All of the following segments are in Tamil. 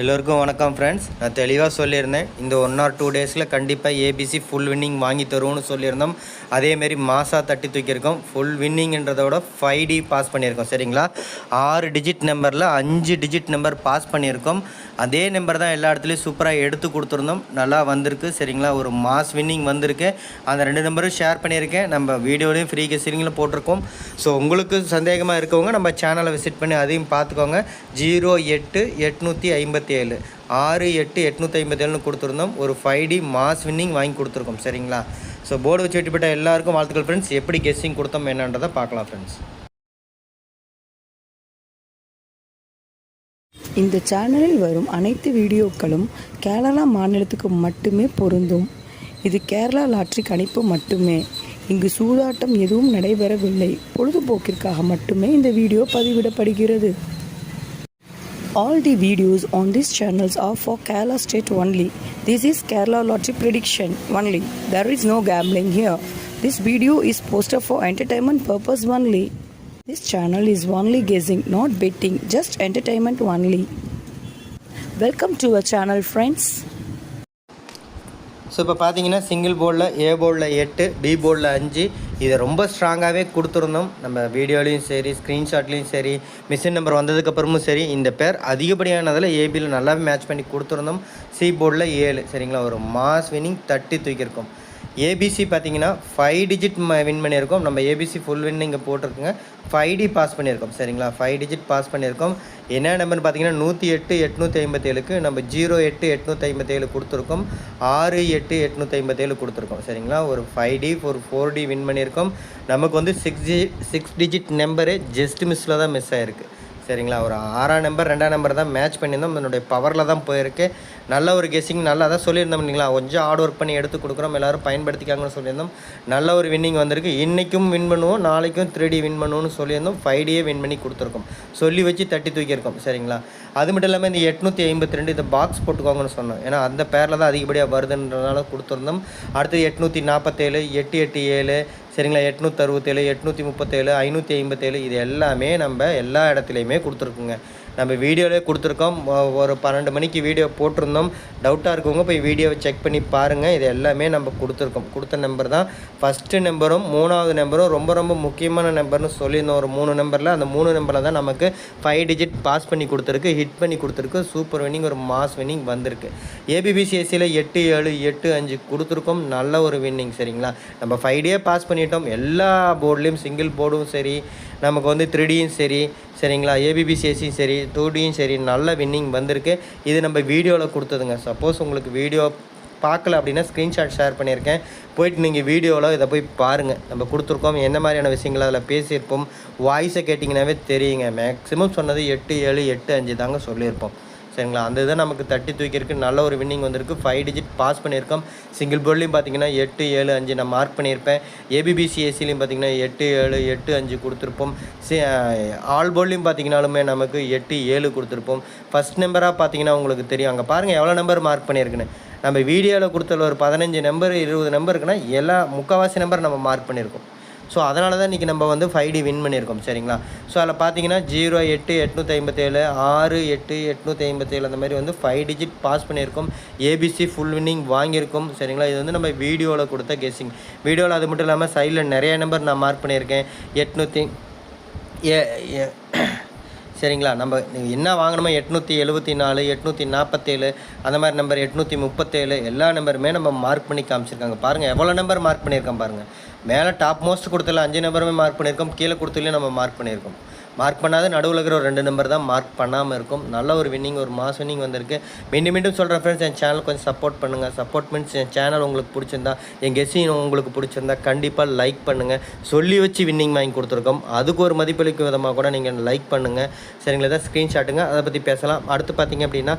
எல்லோருக்கும் வணக்கம் ஃப்ரெண்ட்ஸ் நான் தெளிவாக சொல்லியிருந்தேன். இந்த ஒன் ஆர் டூ டேஸில் கண்டிப்பாக ஏபிசி ஃபுல் வின்னிங் வாங்கி தருவோம்னு சொல்லியிருந்தோம். அதேமாரி மாசாக தட்டி தூக்கியிருக்கோம். ஃபுல் வின்னிங்ன்றத விட ஃபைவ் டி பாஸ் பண்ணியிருக்கோம். சரிங்களா? ஆறு டிஜிட் நம்பரில் அஞ்சு டிஜிட் நம்பர் பாஸ் பண்ணியிருக்கோம். அதே நம்பர் தான் எல்லா இடத்துலையும் சூப்பராக எடுத்து கொடுத்துருந்தோம். நல்லா வந்திருக்கு. சரிங்களா? ஒரு மாஸ் வின்னிங் வந்திருக்கு. அந்த ரெண்டு நம்பரும் ஷேர் பண்ணியிருக்கேன். நம்ம வீடியோலையும் ஃப்ரீ கெஸ்டிங்கில் போட்டிருக்கோம். ஸோ உங்களுக்கு சந்தேகமாக இருக்கவங்க நம்ம சேனலை விசிட் பண்ணி அதையும் பார்த்துக்கோங்க. ஜீரோ எட்டு எட்நூற்றி ஐம்பத்தி ஏழு ஆறு எட்டு எட்நூற்றி ஐம்பத்தேழுன்னு கொடுத்துருந்தோம். ஒரு ஃபைவ் டி மாஸ் வின்னிங் வாங்கி கொடுத்துருக்கோம். சரிங்களா? ஸோ போர்டு வச்சு வெட்டிப்பட்ட எல்லாருக்கும் வாழ்த்துக்கள் ஃப்ரெண்ட்ஸ் எப்படி கெஸ்ஸிங் கொடுத்தோம் என்னன்றதை பார்க்கலாம் ஃப்ரெண்ட்ஸ் இந்த சேனலில் வரும் அனைத்து வீடியோக்களும் கேரளா மாநிலத்துக்கு மட்டுமே பொருந்தும். இது கேரளா லாட்ரி கணிப்பு மட்டுமே. இங்கு சூதாட்டம் எதுவும் நடைபெறவில்லை. பொழுதுபோக்கிற்காக மட்டுமே இந்த வீடியோ பதிவிடப்படுகிறது. All the videos on these channels are for Kerala state only. This is Kerala lottery prediction only. There is no gambling here. This video is posted for entertainment purpose only. This channel is only guessing, not betting, just entertainment only. Welcome to our channel, friends. So இப்போ பார்த்தீங்கன்னா சிங்கிள் போர்டில் ஏ போர்டில் எட்டு பி போர்டில் அஞ்சு இதை ரொம்ப ஸ்ட்ராங்காகவே கொடுத்துருந்தோம். நம்ம வீடியோலையும் சரி ஸ்க்ரீன்ஷாட்லேயும் சரி மிஷின் நம்பர் வந்ததுக்கப்புறமும் சரி இந்த பேர் அதிகப்படியானதில் ஏபியில் நல்லாவே மேட்ச் பண்ணி கொடுத்துருந்தோம். சி போர்டில் ஏழு சரிங்களா? ஒரு மாஸ் வினிங் தட்டி தூக்கியிருக்கோம். ஏபிசி பார்த்தீங்கன்னா ஃபைவ் டிஜிட் வின் பண்ணியிருக்கோம். நம்ம ஏபிசி ஃபுல் வின் இங்கே போட்டிருக்குங்க. ஃபைவ் டி பாஸ் பண்ணியிருக்கோம். சரிங்களா? ஃபைவ் டிஜிட் பாஸ் பண்ணியிருக்கோம். என்ன நம்பர்னு பார்த்தீங்கன்னா நூற்றி எட்டு எட்நூற்றி ஐம்பத்தேழுக்கு நம்ம ஜீரோ எட்டு எட்நூற்றி ஐம்பத்தேழு கொடுத்துருக்கோம். ஆறு எட்டு எட்நூற்றி ஐம்பத்தேழு கொடுத்துருக்கோம். சரிங்களா? ஒரு ஃபைவ் டி ஒரு ஃபோர் டி வின் பண்ணியிருக்கோம். நமக்கு வந்து six G six digit number just மிஸ்ஸில் தான் மிஸ் ஆகிருக்கு சரிங்களா? ஒரு ஆறாம் நம்பர் ரெண்டாம் நம்பர் தான் மேட்ச் பண்ணியிருந்தோம். என்னுடைய பவரில் தான் போயிருக்கு. நல்ல ஒரு கெஸ்ஸிங் நல்லா தான் சொல்லியிருந்தோம் இல்லைங்களா? கொஞ்சம் ஹார்ட் ஒர்க் பண்ணி எடுத்து கொடுக்குறோம். எல்லோரும் பயன்படுத்திக்காங்கன்னு சொல்லியிருந்தோம். நல்ல ஒரு வின்னிங் வந்திருக்கு. இன்றைக்கும் வின் பண்ணுவோம் நாளைக்கும் த்ரீ டி வின் பண்ணுவோம்னு சொல்லியிருந்தோம். ஃபைவ் டியே வின் பண்ணி கொடுத்துருக்கோம். சொல்லி வச்சு தட்டி தூக்கியிருக்கோம். சரிங்களா? அது மட்டும் இல்லாமல் இந்த எட்நூற்றி ஐம்பத்தி ரெண்டு இந்த பாக்ஸ் போட்டுக்கோங்கன்னு சொன்னோம். ஏன்னா அந்த பேரில் தான் அதிகப்படியாக வருதுன்றதுனால கொடுத்துருந்தோம். அடுத்தது எட்நூற்றி நாற்பத்தேழு எட்டு எட்டு ஏழு சரிங்களா? எட்நூற்றி அறுபத்தேழு எட்நூற்றி முப்பத்தேழு ஐநூற்றி ஐம்பத்தேழு இது எல்லாமே நம்ம எல்லா இடத்துலையுமே கொடுத்துருக்குங்க. நம்ம வீடியோவிலே கொடுத்துருக்கோம். ஒரு பன்னெண்டு மணிக்கு வீடியோ போட்டிருந்தோம். டவுட்டாக இருக்கவங்க போய் வீடியோவை செக் பண்ணி பாருங்கள் இது எல்லாமே நம்ம கொடுத்துருக்கோம். கொடுத்த நம்பர் தான். ஃபஸ்ட்டு நம்பரும் மூணாவது நம்பரும் ரொம்ப ரொம்ப முக்கியமான நம்பர்னு சொல்லியிருந்தோம். ஒரு மூணு நம்பரில் அந்த மூணு நம்பரில் தான் நமக்கு ஃபைவ் டிஜிட் பாஸ் பண்ணி கொடுத்துருக்கு ஹிட் பண்ணி கொடுத்துருக்கு. சூப்பர் வின்னிங் ஒரு மாஸ் வின்னிங் வந்திருக்கு. ஏபிபிசிஎஸ்சியில் எட்டு ஏழு எட்டு அஞ்சு கொடுத்துருக்கோம். நல்ல ஒரு வின்னிங் சரிங்களா? நம்ம ஃபைவ் டே பாஸ் பண்ணிட்டோம். எல்லா போர்ட்லேயும் சிங்கிள் போர்டும் சரி நமக்கு வந்து த்ரீடியும் சரி சரிங்களா? ஏபிபிசிஎஸ்சியும் சரி டூடியும் சரி நல்ல வின்னிங் வந்திருக்கு. இது நம்ம வீடியோவில் கொடுத்ததுங்க. சப்போஸ் உங்களுக்கு வீடியோ பார்க்கல அப்படின்னா ஸ்க்ரீன்ஷாட் ஷேர் பண்ணியிருக்கேன். போயிட்டு நீங்கள் வீடியோவில் இதை போய் பாருங்கள் நம்ம கொடுத்துருக்கோம். என்ன மாதிரியான விஷயங்கள் அதில் பேசியிருப்போம்? வாய்ஸை கேட்டிங்கனாவே தெரியுங்க. மேக்ஸிமம் சொன்னது எட்டு ஏழு எட்டு அஞ்சு தாங்க சொல்லியிருப்போம். சரிங்களா? அந்த இதை நமக்கு தட்டி தூக்கியிருக்கு. நல்ல ஒரு வின்னிங் வந்திருக்கு. ஃபைவ் டிஜிட் பாஸ் பண்ணியிருக்கோம். சிங்கிள் போர்ட்லேயும் பார்த்தீங்கன்னா எட்டு ஏழு அஞ்சு நான் மார்க் பண்ணியிருப்பேன். ஏபிபிசிஎஸ்சிலையும் பார்த்தீங்கன்னா எட்டு ஏழு எட்டு அஞ்சு கொடுத்துருப்போம். சி ஆல் போர்ட்லேயும் பார்த்தீங்கனாலுமே நமக்கு எட்டு ஏழு கொடுத்துருப்போம். ஃபஸ்ட் நம்பராக பார்த்தீங்கன்னா உங்களுக்கு தெரியும். அங்கே பாருங்கள் எவ்வளோ நம்பர் மார்க் பண்ணியிருக்குன்னு. நம்ம வீடியோவில் கொடுத்தல ஒரு பதினஞ்சு நம்பர் இருபது நம்பர் இருக்குன்னா எல்லா முக்கால்வாசி நம்பர் நம்ம மார்க் பண்ணியிருக்கோம். ஸோ அதனால தான் இன்றைக்கி நம்ம வந்து ஃபைவ் டி வின் பண்ணியிருக்கோம் சரிங்களா? ஸோ அதில் பார்த்தீங்கன்னா ஜீரோ எட்டு எட்நூற்றி ஐம்பத்தேழு ஆறு எட்டு எட்நூற்றி ஐம்பத்தேழு அந்த மாதிரி வந்து ஃபைவ் டிஜிட் பாஸ் பண்ணியிருக்கோம். ஏபிசி ஃபுல் வின்னிங் வாங்கியிருக்கோம் சரிங்களா? இது வந்து நம்ம வீடியோவில் கொடுத்த கெஸ்ஸிங் வீடியோவில் அது மட்டும் இல்லாமல் சைடில் நிறைய நம்பர் நான் மார்க் பண்ணியிருக்கேன். எட்நூற்றி ஏ சரிங்களா? நம்ம என்ன வாங்கணுமோ எட்நூற்றி எழுபத்தி நாலு எட்நூற்றி நாற்பத்தேழு அந்த மாதிரி நம்பர் எட்நூற்றி முப்பத்தேழு எல்லா நம்பருமே நம்ம மார்க் பண்ணி காமிச்சிருக்காங்க. பாருங்கள் எவ்வளோ நம்பர் மார்க் பண்ணியிருக்கோம் பாருங்கள் மேலே டாப் மோஸ்ட் கொடுத்துல அஞ்சு நம்பருமே மார்க் பண்ணியிருக்கோம் கீழே கொடுத்தலையும் நம்ம மார்க் பண்ணியிருக்கோம். மார்க் பண்ணாத நடுவில் இருக்கிற ஒரு ரெண்டு நம்பர் தான் மார்க் பண்ணாமல் இருக்கும். நல்ல ஒரு வின்னிங் ஒரு மாஸ் வின்னிங் வந்திருக்கு. மீண்டும் மீண்டும் சொல்கிறேன் ஃப்ரெண்ட்ஸ் என் சேனல் கொஞ்சம் சப்போர்ட் பண்ணுங்கள் சப்போர்ட் மீன்ஸ் என் சேனல் உங்களுக்கு பிடிச்சிருந்தா என் கெஸ்ஸிங் உங்களுக்கு பிடிச்சிருந்தா கண்டிப்பாக லைக் பண்ணுங்கள் சொல்லி வச்சு வின்னிங் வாங்கி கொடுத்துருக்கோம். அதுக்கு ஒரு மதிப்பளிக்கும் விதமாக கூட நீங்கள் லைக் பண்ணுங்கள் சரிங்களா? தான் ஸ்க்ரீன்ஷாட்டுங்க அதை பற்றி பேசலாம். அடுத்து பார்த்தீங்க அப்படின்னா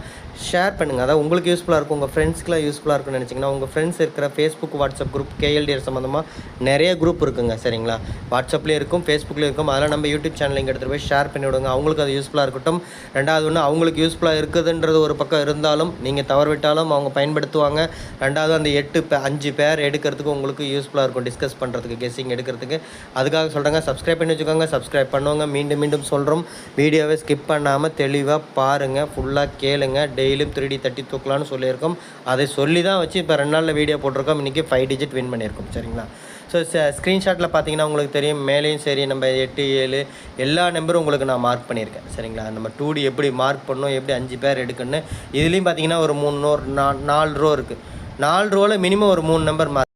ஷேர் பண்ணுங்கள் அதாவது உங்களுக்கு யூஸ்ஃபுல்லாக இருக்கும் உங்கள் ஃப்ரெண்ட்ஸ்க்குலாம் யூஸ்ஃபுல்லாக இருக்கும்னு நினச்சிங்கன்னா உங்கள் ஃப்ரெண்ட்ஸ் இருக்கிற ஃபேஸ்புக் வாட்ஸ்அப் குரூப் கேஎல்டிஆர் சம்மந்தமாக நிறைய குரூப் இருக்குங்க. சரிங்களா? வாட்ஸ்அப்லேயும் இருக்கும் ஃபேஸ்புக்லேயும் இருக்கும். அதெல்லாம் நம்ம யூடியூப் சேனல் இங்கே எடுத்து எடுத்துகிட்டு போய் ஷேர் பண்ணி விடுங்க. அவங்களுக்கு அது யூஸ்ஃபுல்லாக இருக்கட்டும். ரெண்டாவது ஒன்று அவங்களுக்கு யூஸ்ஃபுல்லாக இருக்குதுன்றது ஒரு பக்கம் இருந்தாலும் நீங்கள் தவறுவிட்டாலும் அவங்க பயன்படுத்துவாங்க. ரெண்டாவது அந்த எட்டு அஞ்சு பேர் எடுக்கிறதுக்கு உங்களுக்கு யூஸ்ஃபுல்லாக இருக்கும். டிஸ்கஸ் பண்ணுறதுக்கு கெஸ்ஸிங் எடுக்கிறதுக்கு. அதுக்காக சொல்கிறாங்க சப்ஸ்கிரைப் பண்ணி வச்சுக்கோங்க. சப்ஸ்கிரைப் பண்ணுவாங்க. மீண்டும் மீண்டும் சொல்கிறோம் வீடியோவை ஸ்கிப் பண்ணாமல் தெளிவாக பாருங்கள் ஃபுல்லாக கேளுங்க. டெய்லியும் த்ரீ டி தட்டி தூக்கலாம்னு சொல்லியிருக்கோம். அதை சொல்லி தான் வச்சு இப்போ ரெண்டு நாளில் வீடியோ போட்டிருக்கோம். இன்றைக்கி ஃபைவ் டிஜிட் வின் பண்ணியிருக்கோம். சரிங்களா? ஸோ ஸ்க்ரீன்ஷாட்டில் பார்த்தீங்கன்னா உங்களுக்கு தெரியும். மேலேயும் சரி நம்ம எட்டு ஏழு எல்லா நம்பரும் உங்களுக்கு நான் மார்க் பண்ணியிருக்கேன். சரிங்களா? நம்ம டூ டி எப்படி மார்க் பண்ணணும் எப்படி அஞ்சு பேர் எடுக்கணும்னு இதுலேயும் பார்த்தீங்கன்னா ஒரு மூணு நோ நாலு ரோ இருக்குது நாலு ரோவில் மினிமம் ஒரு மூணு நம்பர் மார்க்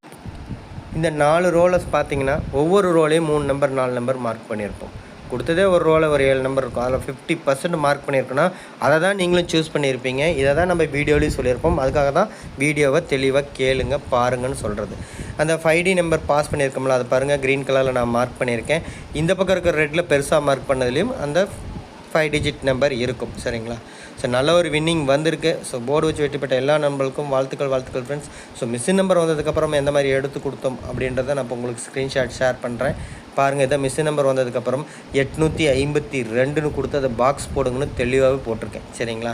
இந்த நாலு ரோவில் பார்த்தீங்கன்னா ஒவ்வொரு ரோலையும் மூணு நம்பர் நாலு நம்பர் மார்க் பண்ணியிருப்போம். கொடுத்ததே ஒரு ரோவில் ஒரு ஏழு நம்பர் இருக்கும். அதில் ஃபிஃப்டி பர்சன்ட் மார்க் பண்ணியிருக்கோன்னா அதை தான் நீங்களும் சூஸ் பண்ணியிருப்பீங்க. இதை தான் நம்ம வீடியோலையும் சொல்லியிருப்போம். அதுக்காக தான் வீடியோவை தெளிவாக கேளுங்க பாருங்கன்னு சொல்கிறது அந்த ஃபைவ் டி நம்பர் பாஸ் பண்ணியிருக்கோம்ல அதை பாருங்கள் க்ரீன் கலரில் நான் மார்க் பண்ணியிருக்கேன். இந்த பக்கம் இருக்கிற ரெட்டில் பெருசாக மார்க் பண்ணதுலேயும் அந்த ஃபைவ் டிஜிட் நம்பர் இருக்கும் சரிங்களா? ஸோ நல்ல ஒரு வின்னிங் வந்திருக்கு. ஸோ போர்டு வச்சு வெற்றி பெற்ற எல்லா நம்பருக்கும் வாழ்த்துக்கள் வாழ்த்துக்கள் ஃப்ரெண்ட்ஸ் ஸோ மிஸ்ஸின் நம்பர் வந்ததுக்கப்புறம் எந்த மாதிரி எடுத்து கொடுத்தோம் அப்படின்றத நான் இப்போ உங்களுக்கு ஸ்க்ரீன்ஷாட் ஷேர் பண்ணுறேன் பாருங்கள் இதை மிஸ்ஸின் நம்பர் வந்ததுக்கப்புறம் எட்நூற்றி ஐம்பத்தி ரெண்டுன்னு கொடுத்து அதை பாக்ஸ் போடுங்கன்னு தெளிவாகவே போட்டிருக்கேன் சரிங்களா?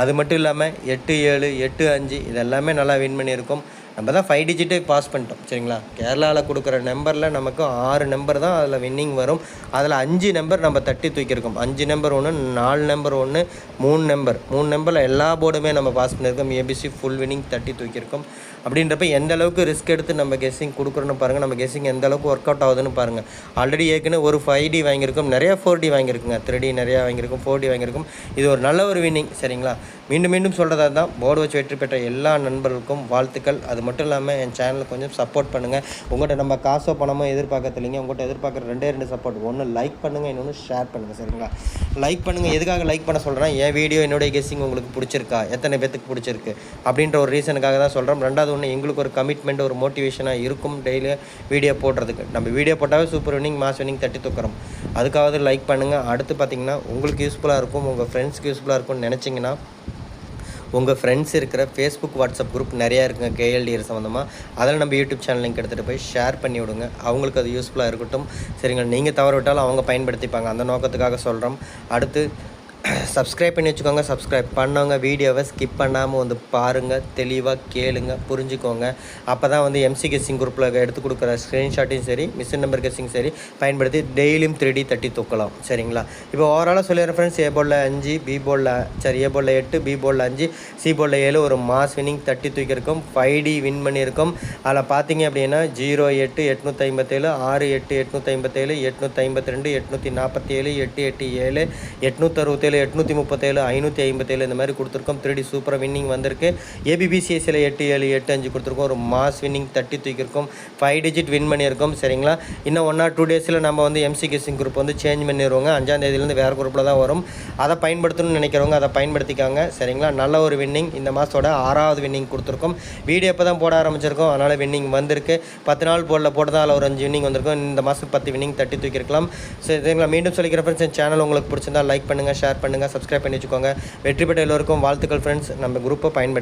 அது மட்டும் இல்லாமல் எட்டு ஏழு எட்டு அஞ்சு இதெல்லாமே நல்லா வின் பண்ணியிருக்கோம். நம்ம தான் ஃபைவ் டிஜிட்டு பாஸ் பண்ணிட்டோம் சரிங்களா? கேரளாவில் கொடுக்குற நம்பரில் நமக்கு ஆறு நம்பர் தான் அதில் வின்னிங் வரும். அதில் அஞ்சு நம்பர் நம்ம தட்டி தூக்கியிருக்கோம். அஞ்சு நம்பர் ஒன்று நாலு நம்பர் ஒன்று மூணு நம்பர் மூணு நம்பரில் எல்லா போர்டுமே நம்ம பாஸ் பண்ணியிருக்கோம். ஏபிசி ஃபுல் வின்னிங் தட்டி தூக்கியிருக்கோம். அப்படின்றப்ப எந்த அளவுக்கு ரிஸ்க் எடுத்து நம்ம கெஸ்ஸிங் கொடுக்குறோன்னு பாருங்கள் நம்ம கெஸ்ஸிங் எந்த அளவுக்கு ஒர்க் அவுட் ஆகுதுன்னு பாருங்கள் ஆல்ரெடி ஏற்கனவே ஒரு ஃபைவ் டி வாங்கியிருக்கோம். நிறையா ஃபோர் டி வாங்கியிருக்குங்க. த்ரீ டி நிறையா வாங்கியிருக்கோம். ஃபோர் டி வாங்கியிருக்கோம். இது ஒரு நல்ல ஒரு வின்னிங் சரிங்களா? மீண்டும் மீண்டும் சொல்கிறதா தான் போர்டு வச்சு வெற்றி பெற்ற எல்லா நண்பர்களுக்கும் வாழ்த்துக்கள். அது மட்டும் இல்லாமல் என் சேனலுக்கு கொஞ்சம் சப்போர்ட் பண்ணுங்கள் உங்கள்கிட்ட நம்ம காசோ பணமோ எதிர்பார்க்கறது இல்லைங்க. உங்கள்கிட்ட எதிர்பார்க்குற ரெண்டே ரெண்டு சப்போர்ட் ஒன்று லைக் பண்ணுங்கள் இன்னொன்று ஷேர் பண்ணுங்கள் சரிங்களா? லைக் பண்ணுங்கள் எதுக்காக லைக் பண்ண சொல்கிறேன் என் வீடியோ என்னுடைய கெஸ்ஸிங் உங்களுக்கு பிடிச்சிருக்கா? எத்தனை பேத்துக்கு பிடிச்சிருக்கு? அப்படின்ற ஒரு ரீசனுக்காக தான் சொல்கிறோம் ரெண்டாவது ஒன்று எங்களுக்கு ஒரு கமிட்மெண்ட் ஒரு மோட்டிவேஷனாக இருக்கும் டெய்லி வீடியோ போடுறதுக்கு. நம்ம வீடியோ போட்டாவே சூப்பர் வினிங் மாஸ் வினிங் தட்டி தூக்குறோம். அதுக்காவது லைக் பண்ணுங்கள் அடுத்து பார்த்தீங்கன்னா உங்களுக்கு யூஸ்ஃபுல்லாக இருக்கும் உங்கள் ஃப்ரெண்ட்ஸ்க்கு யூஸ்ஃபுல்லாக இருக்கும்னு நினச்சிங்கன்னா உங்கள் ஃப்ரெண்ட்ஸ் இருக்கிற ஃபேஸ்புக் வாட்ஸ்அப் குரூப் நிறையா இருக்குங்க கேஎல்டிஆர் சம்மந்தமாக அதில் நம்ம யூடியூப் சேனல் லிங்க் எடுத்துகிட்டு போய் ஷேர் பண்ணி விடுங்க. அவங்களுக்கு அது யூஸ்ஃபுல்லாக இருக்கட்டும். சரிங்க நீங்கள் தவறு விட்டாலும் அவங்க பயன்படுத்திப்பாங்க. அந்த நோக்கத்துக்காக சொல்கிறோம் அடுத்து சப்ஸ்கிரைப் பண்ணி வச்சுக்கோங்க. சப்ஸ்கிரைப் பண்ணவங்க வீடியோவை ஸ்கிப் பண்ணாமல் வந்து பாருங்கள் தெளிவாக கேளுங்க. புரிஞ்சுக்கோங்க. அப்போ தான் வந்து எம்சி கெஸ்ஸிங் குரூப்பில் எடுத்து கொடுக்குற ஸ்க்ரீன்ஷாட்டையும் சரி மிஷின் நம்பர் கெஸ்ஸிங் சரி பயன்படுத்தி டெய்லியும் த்ரீ தட்டி தூக்கலாம். சரிங்களா? இப்போ ஓவராலாக சொல்லிடுற ஃப்ரெண்ட்ஸ் ஏ போலில் அஞ்சு பி போலில் சரி ஏ போலில் எட்டு பி போலில் அஞ்சு சி போலில் ஏழு ஒரு மாஸ் வின்னிங் தட்டி தூக்கியிருக்கோம். ஃபைவ் டி வின் பண்ணியிருக்கோம். அதில் பார்த்தீங்க அப்படின்னா ஜீரோ எட்டு எட்நூற்றி ஐம்பத்தேழு ஆறு எட்டு எட்நூற்றி ஐம்பத்தேழு எட்நூற்றி ஐம்பத்தி ரெண்டு எட்நூற்றி நாற்பத்தி ஏழு எட்டு எட்டு ஏழு எட்நூற்றி அறுபத்தேழு எட்நூற்றி முப்பத்தேழு ஐநூற்றி ஐம்பத்தேழு இந்த மாதிரி கொடுத்துருக்கோம். த்ரீ சூப்பராக வின்னிங் வந்திருக்கு. ஏபிபிசிஎஸ்சியில் எட்டு ஏழு எட்டு அஞ்சு கொடுத்துருக்கோம். ஒரு மாஸ் வின்னிங் தட்டி தூக்கியிருக்கோம். ஃபைவ் டிஜிட் வின் பண்ணியிருக்கோம் சரிங்களா? இன்னும் ஒன் ஆர் டூ டேஸில் நம்ம வந்து எம்சி கிசிங் குரூப் வந்து சேஞ்ச் பண்ணிடுவோங்க. அஞ்சாம் தேதியிலேருந்து வேறு குரூப்பில் தான் வரும். அதை பயன்படுத்தணும்னு நினைக்கிறவங்க அதை பயன்படுத்திக்காங்க சரிங்களா? நல்ல ஒரு வின்னிங் இந்த மாதத்தோட ஆறாவது வின்னிங் கொடுத்துருக்கோம். வீடியோ இப்போ தான் போட ஆரம்பிச்சிருக்கோம். அதனால் வின்னிங் வந்திருக்கு. பத்து நாள் போடல போட்டதால் அதில் ஒரு அஞ்சு வின்னிங் வந்திருக்கும். இந்த மாதத்துக்கு பத்து வின்னிங் தட்டி தூக்கியிருக்கலாம். சரிங்களா? மீண்டும் சொல்லிக்கிற ஃப்ரெண்ட்ஸ் சேனல் உங்களுக்கு பிடிச்சிருந்தா லைக் பண்ணுங்கள் ஷேர் பண்ணுங்கள் பண்ணுங்கள் சப்ஸ்கிரைப் பண்ணி வச்சுக்கோங்க. வெற்றி பெற்ற எல்லோருக்கும் வாழ்த்துக்கள் ஃப்ரெண்ட்ஸ் நம்ம குரூப்பை பயன்படுத்தி